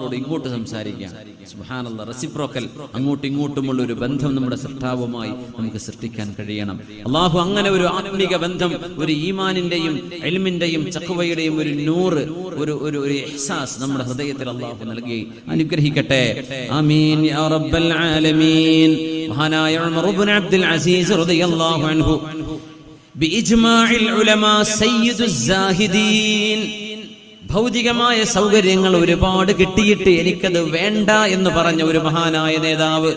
നമ്മളോട് ഇങ്ങോട്ട് സംസാരിക്കാം. സുഹാനുള്ള റെസിപ്രോക്കൽ. അങ്ങോട്ടും ഇങ്ങോട്ടുമുള്ള ഒരു ബന്ധം നമ്മുടെ സൃഷ്ടാവുമായി നമുക്ക് സൃഷ്ടിക്കാൻ കഴിയണം. അള്ളാഹു അങ്ങനെ ഒരു ആത്മീക ബന്ധം ഒരു ഈമാനിന്റെയും എൽമിന്റെയും ചക്കുവയുടെയും ഒരു നൂറ് ഒരു ഒരു ഒരു എഹ്സാസ് നമ്മുടെ ഹൃദയത്തിൽ അള്ളാഹു നൽകി. അനുഗ്രഹിക്കട്ടെ. ആമീൻ യാ റബ്ബൽ ആലമീൻ. മഹാനായ അബ്ദുൽ അസീസ് റളിയല്ലാഹു അൻഹു. ഉലമാ ഭൗതികമായ സൗകര്യങ്ങൾ ഒരുപാട് കിട്ടിയിട്ട് എനിക്കത് വേണ്ട എന്ന് പറഞ്ഞ ഒരു മഹാനായ നേതാവ്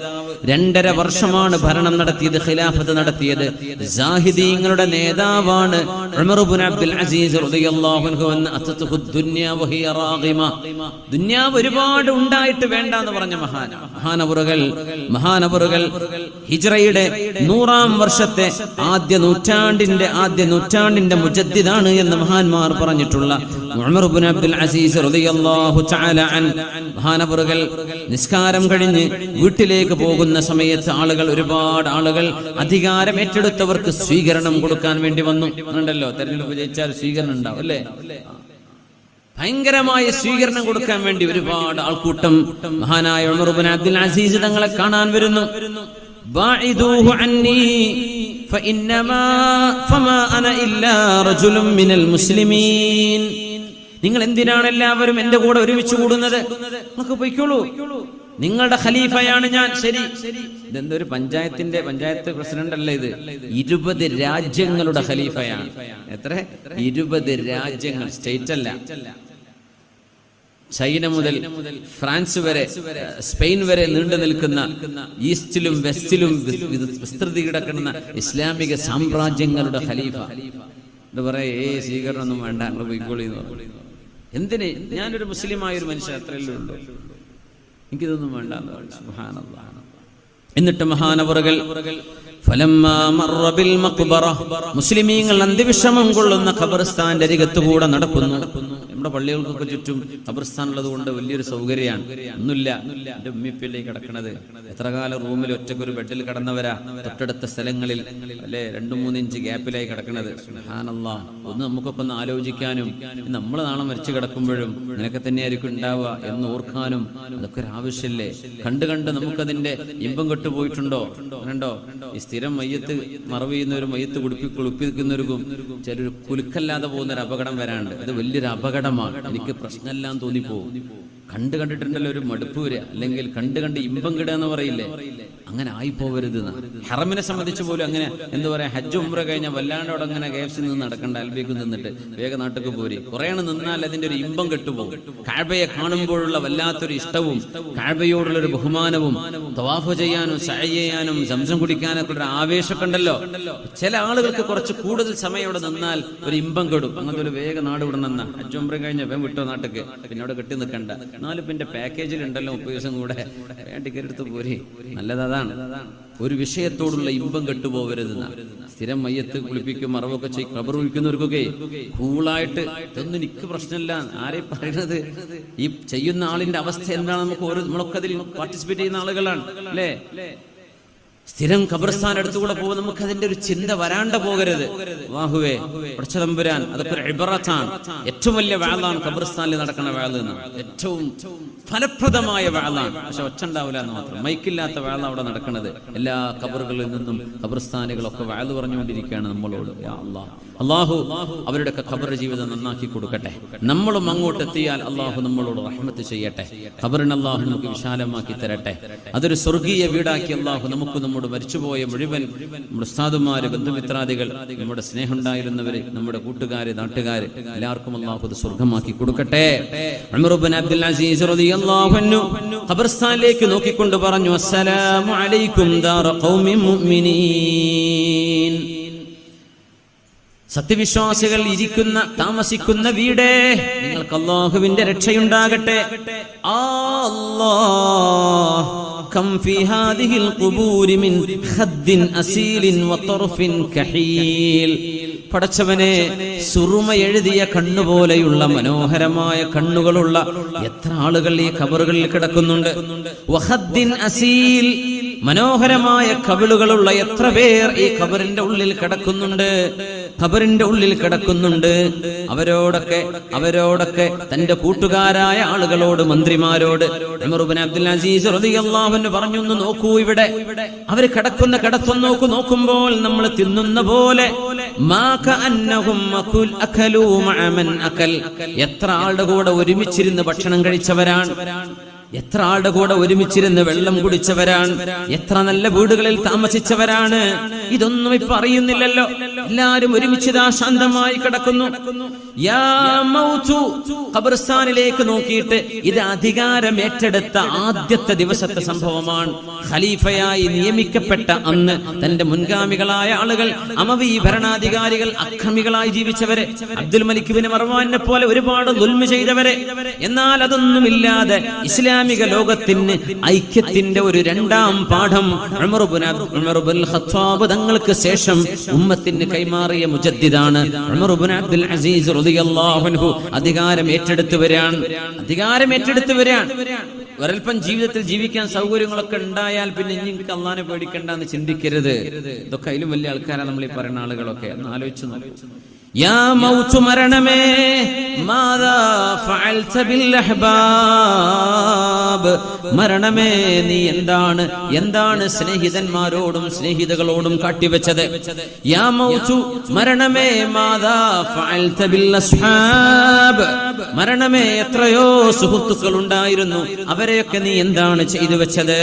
രണ്ടര വർഷമാണ് ഭരണം നടത്തിയത് ഖിലാഫത്ത് നടത്തിയത്. ജാഹിദീങ്ങളുടെ നേതാവാണ് അബ്ദുൽ അസീസ് ദുനിയാവ് ഒരുപാട് ഉണ്ടായിട്ട് വേണ്ട എന്ന് പറഞ്ഞ മഹാന. മഹാനവറുകൾ മഹാനവറുകൾ ഹിജ്റയുടെ നൂറാം വർഷത്തെ ആദ്യ നൂറ്റാണ്ടിന്റെ ആദ്യ നൂറ്റാണ്ടിന്റെ മുജദ്ദിദാണ് എന്ന് മഹാന്മാർ പറഞ്ഞിട്ടുള്ള അബ്ദുൽ അസീസ് റളിയല്ലാഹു തആല അൻ നിസ്കാരം കഴിഞ്ഞ് വീട്ടിലേക്ക് പോകുന്ന സമയത്ത് ആളുകൾ ഒരുപാട് ആളുകൾ അധികാരം ഏറ്റെടുത്തവർക്ക് സ്വീകരണം കൊടുക്കാൻ വേണ്ടി വന്നു. ഉണ്ടല്ലോ തെരഞ്ഞെടുപ്പ് ജയിച്ചാൽ സ്വീകരണം ഉണ്ടാവും അല്ലേ? ഭയങ്കരമായ സ്വീകരണം കൊടുക്കാൻ വേണ്ടി ഒരുപാട് ആൾക്കൂട്ടം മഹാനായ ഉമർ ഇബ്നു അബ്ദുൽ അസീസ് തങ്ങളെ കാണാൻ വരുന്നു. ഫഇന്നമാ ഫമാ അന ഇല്ലാ റജുലും മിനൽ മുസ്ലിമീൻ. നിങ്ങൾ എന്തിനാണ് എല്ലാവരും എന്റെ കൂടെ ഒരുമിച്ച് കൂടുന്നത്? നമുക്ക് പൊയ്ക്കോളൂ. നിങ്ങളുടെ ഖലീഫയാണ് ഞാൻ. ശരി. ഇതെന്തൊരു പഞ്ചായത്തിന്റെ പഞ്ചായത്ത് പ്രസിഡന്റ് അല്ല ഇത്. ഇരുപത് രാജ്യങ്ങളുടെ ഖലീഫയാണ്. എത്ര? ഇരുപത് രാജ്യങ്ങൾ. സ്റ്റേറ്റ് അല്ല ചൈന മുതൽ ഫ്രാൻസ് വരെ സ്പെയിൻ വരെ നീണ്ടു നിൽക്കുന്ന ഈസ്റ്റിലും വെസ്റ്റിലും വിസ്തൃതി കിടക്കുന്ന ഇസ്ലാമിക സാമ്രാജ്യങ്ങളുടെ ഖലീഫ. എന്താ പറയാ ഏ സ്വീകരണം ഒന്നും വേണ്ട ഞങ്ങൾ പോയിക്കോളി. എന്തിന്? ഞാനൊരു മുസ്ലിമായ ഒരു മനുഷ്യൻ അത്രയല്ലേ ഉള്ളൂ എനിക്കിതൊന്നും വേണ്ട. എന്നിട്ട് മഹാനവറുകൾ മുസ്ലിമീങ്ങൾ അന്തിവിഷമം കൊള്ളുന്ന ഖബർസ്ഥാന്റെ അരികത്തുകൂടെ നടക്കുന്നു. നമ്മുടെ പള്ളികൾക്കൊക്കെ ചുറ്റും ഖബർസ്ഥാൻ ഉള്ളത് കൊണ്ട് വലിയൊരു സൗകര്യമാണ്. ഒന്നുമില്ല. എന്റെ ഉമ്മിപ്പിലേക്ക് കിടക്കണത്. എത്ര കാലം റൂമിൽ ഒറ്റക്കൊരു ബെഡിൽ കിടന്നവരാ? തൊട്ടടുത്ത സ്ഥലങ്ങളിൽ അല്ലെ? രണ്ടു മൂന്ന് ഇഞ്ച് ഗ്യാപ്പിലായി കിടക്കണത്. ഒന്ന് നമുക്കൊക്കെ ഒന്ന് ആലോചിക്കാനും നമ്മൾ നാളെ മരിച്ചു കിടക്കുമ്പോഴും നിനക്ക് തന്നെയായിരിക്കും ഉണ്ടാവുക എന്ന് ഓർക്കാനും അതൊക്കെ ഒരു ആവശ്യമില്ലേ കണ്ട് കണ്ട് നമുക്കതിന്റെ ഇമ്പം കെട്ടുപോയിട്ടുണ്ടോ? ഉണ്ടോ ഈ സ്ഥിരം മയ്യത്ത് മറവ് ചെയ്യുന്നവരും മയ്യത്ത് കുടിപ്പി കുളിപ്പിക്കുന്നവർക്കും ചിലർ കുലുക്കല്ലാതെ പോകുന്ന ഒരു അപകടം വരാണ്ട് അത് വലിയൊരു അപകടമാണ് എനിക്ക് പ്രശ്നമെല്ലാം തോന്നിപ്പോവും. കണ്ട് കണ്ടിട്ടുണ്ടല്ലോ ഒരു മടുപ്പ് വരിക. അല്ലെങ്കിൽ കണ്ടു കണ്ട് ഇമ്പം കിടുക എന്ന് പറയില്ലേ? അങ്ങനെ ആയി പോകരുത് ഹറമിനെ സംബന്ധിച്ച് പോലും അങ്ങനെ എന്താ പറയാ ഹജ്ജ് ഉംറ കഴിഞ്ഞാൽ വല്ലാണ്ട് അവിടെ അങ്ങനെ കെ നിന്ന് നടക്കണ്ട അൽബേക്ക് നിന്നിട്ട് വേഗ നാട്ടിൽ പോരി. കുറേ നിന്നാൽ അതിന്റെ ഒരു ഇമ്പം കെട്ടുപോകും. കാഴ്ബയെ കാണുമ്പോഴുള്ള വല്ലാത്തൊരു ഇഷ്ടവും കാഴ്ബയോടുള്ള ഒരു ബഹുമാനവും തവാഫ് ചെയ്യാനും സഹ ചെയ്യാനും സംസം കുടിക്കാനൊക്കെ ഒരു ആവേശമൊക്കെ ഉണ്ടല്ലോ. ചില ആളുകൾക്ക് കുറച്ച് കൂടുതൽ സമയം അവിടെ നിന്നാൽ ഒരു ഇമ്പം കെടും. അങ്ങനത്തെ ഒരു വേഗ നാട് ഇവിടെ നിന്ന ഹജ്ജ് ഉംറ കഴിഞ്ഞ വേഗം വിട്ടോ നാട്ടിക്ക്. പിന്നെ അവിടെ കെട്ടി നിൽക്കണ്ട. എന്നാലും പിന്നെ പാക്കേജിൽ ഉണ്ടല്ലോ മുപ്പത് ദിവസം കൂടെ. ടിക്കറ്റ് എടുത്ത് പോരേ. നല്ലതാണ് ഒരു വിഷയത്തോടുള്ള ഇമ്പം കെട്ടുപോകരുതെന്ന സ്ഥിരം മയ്യത്ത് കുളിപ്പിക്കും മറവൊക്കെ ചെയ്യും കബർ ഒഴിക്കുന്നവർക്കൊക്കെ കൂളായിട്ട് ഇതൊന്നും എനിക്ക് പ്രശ്നമില്ല. ആരെ പറയുന്നത് ഈ ചെയ്യുന്ന ആളിന്റെ അവസ്ഥ എന്താണ് നമുക്ക് ഓരോ നമ്മളൊക്കെ അതിൽ പാർട്ടിസിപ്പേറ്റ് ചെയ്യുന്ന ആളുകളാണ്. അല്ലേ? സ്ഥിരം ഖബർസ്ഥാൻ അടുത്തുകൂടെ പോകുമ്പോൾ നമുക്ക് അതിന്റെ ഒരു ചിന്ത വരാണ്ട പോകരുത്. വാഹുവേ പ്രച്ചതമ്പുരാൻ അതൊക്കെ ഇബറത്താണ്. ഏറ്റവും വലിയ വേളാണ് ഖബർസ്ഥാനിൽ നടക്കുന്ന വേള ഏറ്റവും ഫലപ്രദമായ വേളാണ്. പക്ഷെ ഒച്ച ഉണ്ടാവില്ല എന്ന് മാത്രം. മൈക്കില്ലാത്ത വേള അവിടെ നടക്കുന്നത്. എല്ലാ ഖബറുകളിൽ നിന്നും ഖബർസ്ഥാനുകളൊക്കെ വേള പറഞ്ഞുകൊണ്ടിരിക്കുകയാണ് നമ്മളോട്. അള്ളാഹു അവരുടെയൊക്കെ ഖബർ ജീവിതം നന്നാക്കി കൊടുക്കട്ടെ. നമ്മളും അങ്ങോട്ട് എത്തിയാൽ അള്ളാഹു നമ്മളോട് റഹ്മത്ത് ചെയ്യട്ടെ. ഖബറിന് അള്ളാഹു നമുക്ക് വിശാലമാക്കി തരട്ടെ. അതൊരു സ്വർഗീയ വീടാക്കി അള്ളാഹു നമുക്ക് നമ്മുടെ മരിച്ചുപോയ മുഴുവൻ നമ്മുടെ ഉസ്താദുമാര് ബന്ധുമിത്രാദികൾ നമ്മുടെ സ്നേഹമുണ്ടായിരുന്നവര് നമ്മുടെ കൂട്ടുകാര് നാട്ടുകാര് എല്ലാവർക്കും അള്ളാഹു അത് സ്വർഗമാക്കി കൊടുക്കട്ടെ. അബ്ദുൽ അസീസ് ഖബർസ്ഥാനിലേക്ക് നോക്കിക്കൊണ്ട് പറഞ്ഞു അസ്സലാമു അലൈക്കും ഖൗമി മുഅ്മിനീൻ. സത്യവിശ്വാസികൾ ഇരിക്കുന്ന താമസിക്കുന്ന വീടേ നിങ്ങൾക്ക് അള്ളാഹുവിന്റെ രക്ഷയുണ്ടാകട്ടെ. ആ അല്ലാഹ് كم في هذه القبور من خد أسيل وطرف كحيل പടച്ചവനെ സുറുമ എഴുതിയ കണ്ണുപോലെയുള്ള മനോഹരമായ കണ്ണുകളുള്ള എത്ര ആളുകൾ ഈ ഖബറുകളിൽ കിടക്കുന്നുണ്ട് വഹദ്ദിൻ അസീൽ മനോഹരമായ കവിളുകളുള്ള എത്ര പേർ ഈ ഖബറിന്റെ ഉള്ളിൽ കിടക്കുന്നുണ്ട് ഖബറിന്റെ ഉള്ളിൽ കിടക്കുന്നുണ്ട്. അവരോടൊക്കെ അവരോടൊക്കെ തന്റെ കൂട്ടുകാരായ ആളുകളോട് മന്ത്രിമാരോട്. അബ്ദുൽ അസീസ് റളിയല്ലാഹു അൻഹു പറഞ്ഞു നോക്കൂ ഇവിടെ. അവർ കിടക്കുന്ന കിടത്തം നോക്കു നോക്കുമ്പോൾ നമ്മൾ തിന്നുന്ന പോലെ. എത്ര ആളുടെ കൂടെ ഒരുമിച്ചിരുന്ന് ഭക്ഷണം കഴിച്ചവരാണ്. എത്ര ആളുടെ കൂടെ ഒരുമിച്ചിരുന്ന് വെള്ളം കുടിച്ചവരാണ്. എത്ര നല്ല വീടുകളിൽ താമസിച്ചവരാണ്. ഇതൊന്നും ഇപ്പൊ അറിയുന്നില്ലല്ലോ. എല്ലാരും ഒരുമിച്ചിതാ ശാന്തമായി കിടക്കുന്നു. ഖബർസ്ഥാനിലേക്ക് നോക്കിയിട്ട് ഇത് അധികാരം ഏറ്റെടുത്ത ആദ്യത്തെ ദിവസത്തെ സംഭവമാണ്. ഖലീഫയായി നിയമിക്കപ്പെട്ട അന്ന് തന്റെ മുൻഗാമികളായ ആളുകൾ അമവി ഭരണാധികാരികൾ അക്രമികളായി ജീവിച്ചവരെ അബ്ദുൽ മലിക്കുവിന് മറവാനെ പോലെ ഒരുപാട് ദുൽമ ചെയ്തവരെ. എന്നാൽ അതൊന്നുമില്ലാതെ ഇസ്ലാമിക ലോകത്തിന് ഐക്യത്തിന്റെ ഒരു രണ്ടാം പാഠം തങ്ങൾക്ക് ശേഷം ഉമ്മത്തിന് കൈമാറിയ മുജദ്ദിദാണ് അബ്ദുൽ അസീസ് റളിയല്ലാഹു അധികാരം ഏറ്റെടുത്തു വരാൻ അധികാരം ഏറ്റെടുത്തു വരാൻ. ഒരൽപ്പം ജീവിതത്തിൽ ജീവിക്കാൻ സൗകര്യങ്ങളൊക്കെ ഉണ്ടായാൽ പിന്നെ ഇനി എനിക്ക് പേടിക്കണ്ട എന്ന് ചിന്തിക്കരുത്. ഇതൊക്കെ അതിലും വലിയ ആൾക്കാരാണ് നമ്മൾ ഈ പറയുന്ന ആളുകളൊക്കെ. ഒന്ന് ആലോചിച്ചു നോക്കൂ. യാ മൗത്ത് മരണമേ മാതാ ഫഅൽത ബിൽ അഹ്ബാബ് മരണമേ നീ എന്താണ് എന്താണ് സ്നേഹിതന്മാരോടും സ്നേഹിതകളോടും കാട്ടിവെച്ചത്? യാ മൗത്തു മരണമേ മാതാ ഫഅൽത ബിൽ അസ്ഹാബ് മരണമേ എത്രയോ സുഹൃത്തുക്കൾ ഉണ്ടായിരുന്നു അവരെയൊക്കെ നീ എന്താണ് ചെയ്തു വെച്ചത്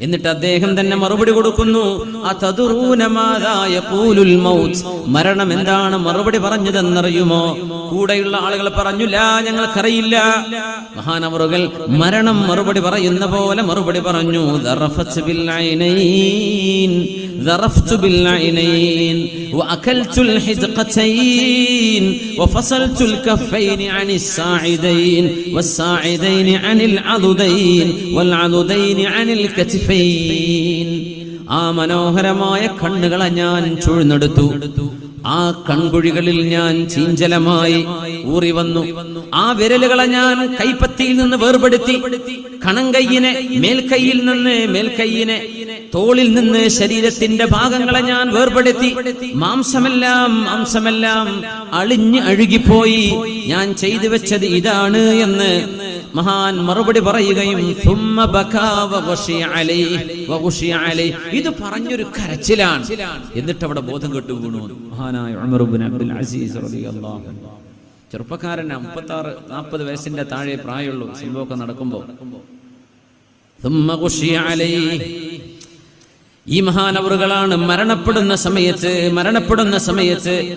എന്നിട്ട് അദ്ദേഹം തന്നെ മറുപടി കൊടുക്കുന്നു. മരണം എന്താണ് മറുപടി പറഞ്ഞതെന്നറിയുമോ? കൂടെയുള്ള ആളുകൾ പറഞ്ഞില്ല ഞങ്ങൾക്കറിയില്ല. മഹാനവറുകൾ മരണം മറുപടി പറയുന്ന പോലെ മറുപടി പറഞ്ഞു ആ മനോഹരമായ കണ്ണുകളെ ഞാൻ ചുഴ്ന്നെടുത്തു. ആ കൺകുഴികളിൽ ഞാൻ ചീഞ്ചലമായി ഊറി വന്നു. ആ വിരലുകളെ ഞാൻ കൈപ്പത്തിയിൽ നിന്ന് വേർപെടുത്തി കണങ്കയ്യിനെ മേൽക്കൈയിൽ നിന്ന് മേൽക്കൈയിനെ തോളിൽ നിന്ന് ശരീരത്തിന്റെ ഭാഗങ്ങളെ ഞാൻ വേർപെടുത്തി. മാംസമെല്ലാം മാംസമെല്ലാം അളിഞ്ഞ് അഴുകിപ്പോയി. ഞാൻ ചെയ്തു വെച്ചത് ഇതാണ് എന്ന് മഹാൻ മറുപടി പറയുകയും ഇത് പറഞ്ഞൊരു കരച്ചിലാണ്. എന്നിട്ട് അവിടെ ബോധം കെട്ടു വീണു. മഹാനായ അബ്ദുൽ അസീസ് ചെറുപ്പക്കാരൻ മുപ്പത്തി ആറ് നാൽപ്പത് വയസ്സിന്റെ താഴെ പ്രായമുള്ളൂ സംഭവമൊക്കെ നടക്കുമ്പോൾ ഈ മഹാനവറുകളാണ് മരണപ്പെടുന്ന സമയത്ത് മരണപ്പെടുന്ന സമയത്ത്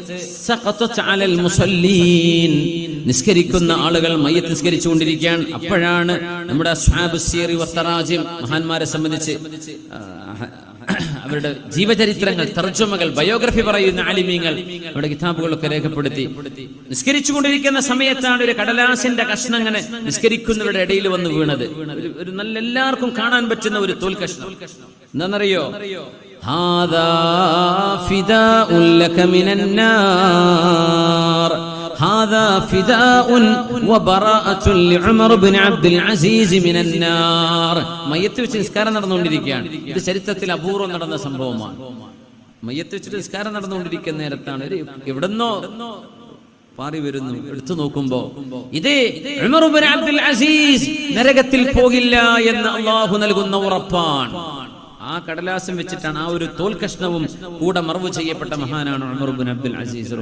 നിസ്കരിക്കുന്ന ആളുകൾ മയ്യത്ത് നിസ്കരിച്ചുകൊണ്ടിരിക്കുകയാണ്. അപ്പോഴാണ് നമ്മുടെ മഹാന്മാരെ സംബന്ധിച്ച് അവരുടെ ജീവചരിത്രങ്ങൾ തർജമകൾ ബയോഗ്രഫി പറയുന്ന ആലിമീങ്ങൾ അവരുടെ കിതാബുകളൊക്കെ രേഖപ്പെടുത്തി. നിസ്കരിച്ചുകൊണ്ടിരിക്കുന്ന സമയത്താണ് ഒരു കടലാസിന്റെ കഷ്ണം അങ്ങനെ നിസ്കരിക്കുന്നവരുടെ ഇടയിൽ വന്ന് വീണത്. ഒരു- നല്ല എല്ലാവർക്കും കാണാൻ പറ്റുന്ന ഒരു തോൽ കഷ്ണം എന്താണെന്നറിയോ هذا فداء لك من النار هذا فداء وبراءة لعمر بن عبد العزيز من النار മയ്യത്ത് വെച്ച് നിസ്കാരം നടന്നുകൊണ്ടിരിക്കുകയാണ് ഇത് ചരിത്രത്തിൽ അപൂർവം നടന്ന സംഭവമാണ് മയ്യത്ത് വെച്ചിട്ട് നിസ്കാരം നടന്നുകൊണ്ടിരിക്കുന്ന നേരത്താണ് ഒരു എവിടെന്നോ പാറി വരുന്നു എടുത്തു നോക്കുമ്പോ ഇതേ ഉമർ ഇബ്നു അബ്ദുൽ അസീസ് നരകത്തിൽ പോകില്ല എന്ന് അള്ളാഹു നൽകുന്ന ഉറപ്പാണ് ആ കടലാസം വെച്ചിട്ടാണ് ആ ഒരു തോൽ കഷ്ണവും കൂടെ മറവ് ചെയ്യപ്പെട്ട മഹാനാണ് ഉമർ ഇബ്നു അബ്ദുൽ അസീസ്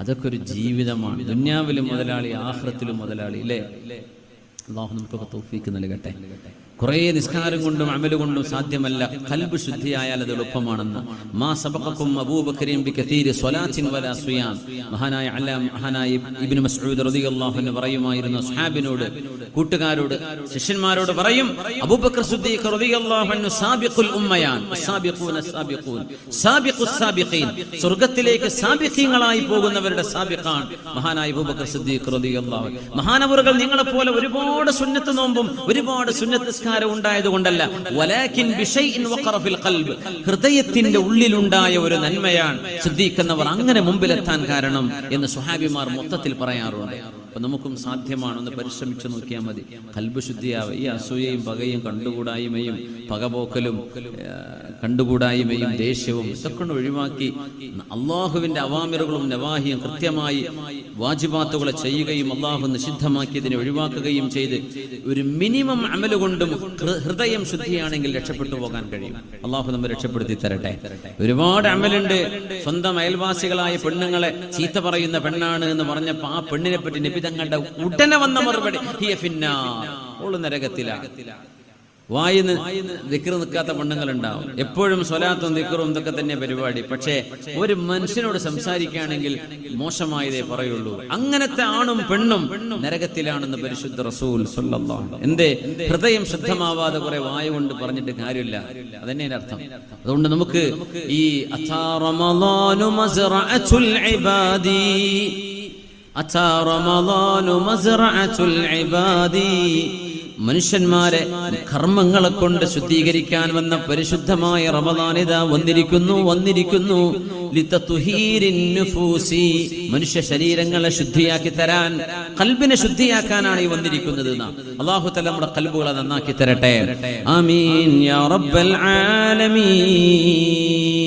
അതൊക്കെ ഒരു ജീവിതമാണ്. ദുന്യാവിലും മുതലാളി ആഖിറത്തിലും മുതലാളി അല്ലേ അള്ളാഹു നമുക്കൊക്കെ തൗഫീക്ക് നൽകട്ടെ. കുറേ നിസ്കാരം കൊണ്ടും അമൽ കൊണ്ടും സാധ്യമല്ല. കൽബ് ശുദ്ധിയായാൽ അത് എളുപ്പമാണെന്ന്. മാ സബഖക്കും അബൂബക്കരീം ബി കതീരി സ്വലാത്തിൻ വലാ സുയാൻ മഹാനായ അല്ല മഹാനായ ഇബ്നു മസ്ഊദ് റളിയല്ലാഹു അൻഹു പറയുമായിരുന്നു സ്വഹാബിനോട് കൂട്ടുകാരോട് ശിഷ്യന്മാരോട് പറയും അബൂബക്കർ സിദ്ദീഖ് റളിയല്ലാഹു അൻഹു സാബിഖുൽ ഉമ്മയാൻ. സാബിഖൂന സാബിഖൂൻ സാബിഖുസ് സാബിഖീൻ. സ്വർഗത്തിലേക്ക് സാബിഖീങ്ങളായി പോകുന്നവരുടെ സാബിഖാൻ. മഹാനായ അബൂബക്കർ സിദ്ദീഖ് റളിയല്ലാഹു മഹാനവറുകൾ നിങ്ങളെ പോലെ ഒരുപാട് സുന്നത്ത് നോമ്പും ഒരുപാട് സുന്നത്ത് നിസ്കാരം ഉണ്ടായത് കൊണ്ടല്ല ഹൃദയത്തിന്റെ ഉള്ളിലുണ്ടായ ഒരു നന്മയാണ് സിദ്ദീഖ് എന്നവർ അങ്ങനെ മുമ്പിലെത്താൻ കാരണം എന്ന് സുഹാബിമാർ മൊത്തത്തിൽ പറയാറുണ്ട്. അപ്പൊ നമുക്കും സാധ്യമാണ് ഒന്ന് പരിശ്രമിച്ചു നോക്കിയാൽ മതി. കൽബ് ശുദ്ധിയാവുക ഈ അസൂയയും പകയും കണ്ടുകൂടായ്മയും പകപോക്കലും കണ്ടുകൂടായ്മയും ദേഷ്യവും ഇതൊക്കെ ഒഴിവാക്കി അള്ളാഹുവിന്റെ അവാമിറുകളും നവാഹിയും കൃത്യമായി വാജിബാത്തുകളെ ചെയ്യുകയും അള്ളാഹു നിഷിദ്ധമാക്കിയതിനെ ഒഴിവാക്കുകയും ചെയ്ത് ഒരു മിനിമം അമലുകൊണ്ടും ഹൃദയം ശുദ്ധിയാണെങ്കിൽ രക്ഷപ്പെട്ടു പോകാൻ കഴിയും. അള്ളാഹു നമ്മെ രക്ഷപ്പെടുത്തി തരട്ടെ. ഒരുപാട് അമലുണ്ട്. സ്വന്തം അയൽവാസികളായ പെണ്ണുങ്ങളെ ചീത്ത പറയുന്ന പെണ്ണാണ് എന്ന് പറഞ്ഞപ്പോ ആ പെണ്ണിനെ പറ്റി നബി തങ്ങളുടെ ഉടനെ വന്ന മറുപടി. ഓൾ നരകത്തിലാണ് വായിന്ന് ദിക്കർ നിൽക്കാത്ത പെണ്ണുങ്ങൾ ഉണ്ടാവും എപ്പോഴും സ്വലാത്തും ദിക്കറും ഇതൊക്കെ തന്നെ പരിപാടി. പക്ഷേ ഒരു മനുഷ്യനോട് സംസാരിക്കുകയാണെങ്കിൽ മോശമായതേ പറയുള്ളൂ. അങ്ങനത്തെ ആണും പെണ്ണും നരകത്തിലാണെന്ന് പരിശുദ്ധ റസൂൽ എന്തേ? ഹൃദയം ശുദ്ധമാവാതെ കുറെ വായ കൊണ്ട് പറഞ്ഞിട്ട് കാര്യമില്ല. അതന്നെ അർത്ഥം. അതുകൊണ്ട് നമുക്ക് ഈ അഥാ റമദാനു മസ്റഅത്തുൽ ഇബാദി. മനുഷ്യന്മാരെ കർമ്മങ്ങളെ കൊണ്ട് ശുദ്ധീകരിക്കാൻ വന്ന പരിശുദ്ധമായ റമദാനിത വന്നിരിക്കുന്നു വന്നിരിക്കുന്നു. മനുഷ്യ ശരീരങ്ങളെ ശുദ്ധിയാക്കി തരാൻ കൽബിനെ ശുദ്ധിയാക്കാനാണ് ഈ വന്നിരിക്കുന്നത് അള്ളാഹു തല നമ്മുടെ കൽബുകളെ നന്നാക്കി തരട്ടെ. ആമീൻ യാ റബ്ബൽ ആലമീൻ.